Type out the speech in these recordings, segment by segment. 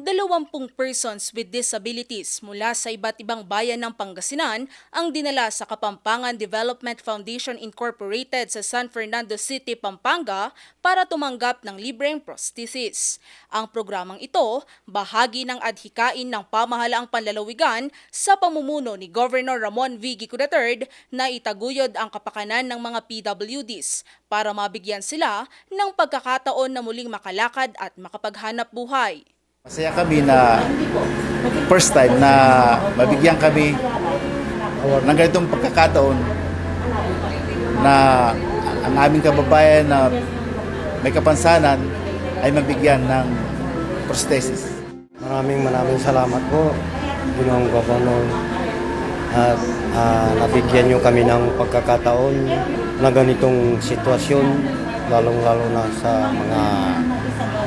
20 persons with disabilities mula sa iba't ibang bayan ng Pangasinan ang dinala sa Kapampangan Development Foundation Incorporated sa San Fernando City, Pampanga para tumanggap ng libreng prosthesis. Ang programang ito, bahagi ng adhikain ng pamahalaang panlalawigan sa pamumuno ni Governor Ramon V. Gico III na itaguyod ang kapakanan ng mga PWDs para mabigyan sila ng pagkakataon na muling makalakad at makapaghanap buhay. Masaya kami na first time na mabigyan kami ng ganitong pagkakataon na ang aming kababayan na may kapansanan ay mabigyan ng prosthesis. Maraming maraming salamat po, Ginoong Governor. At ah, nabigyan niyo kami ng pagkakataon na ganitong sitwasyon, lalong-lalo na sa mga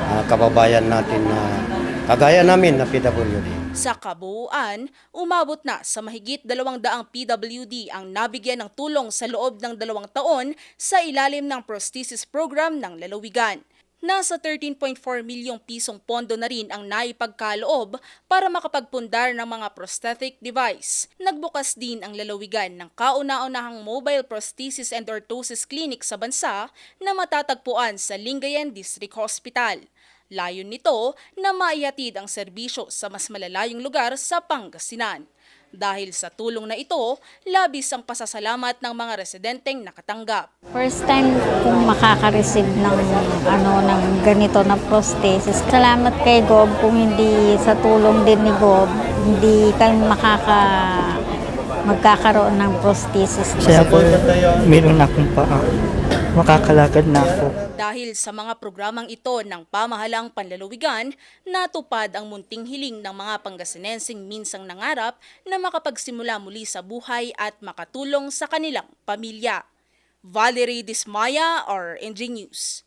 ah, kababayan natin na kagaya namin na PWD. Sa kabuuan, umabot na sa mahigit 200 PWD ang nabigyan ng tulong sa loob ng dalawang taon sa ilalim ng prosthesis program ng lalawigan. Nasa 13.4 milyong pisong pondo na rin ang naipagkaloob para makapagpundar ng mga prosthetic device. Nagbukas din ang lalawigan ng kauna-unahang mobile prosthesis and orthosis clinic sa bansa na matatagpuan sa Lingayen District Hospital. Layon nito na maihatid ang serbisyo sa mas malalayong lugar sa Pangasinan. Dahil sa tulong na ito, labis ang pasasalamat ng mga residenteng nakatanggap. First time kung makaka-receive ng ano ng ganito na prosthesis. Salamat kay Gob kung hindi sa tulong din ni Gob, hindi kami makaka magkakaroon ng prosthesis. Kaya po, meron akong paa. Makakalakad na ako. Dahil sa mga programang ito ng pamahalaang panlalawigan, natupad ang munting hiling ng mga Pangasinensing minsang nangarap na makapagsimula muli sa buhay at makatulong sa kanilang pamilya. Valerie Dismaya or NG News.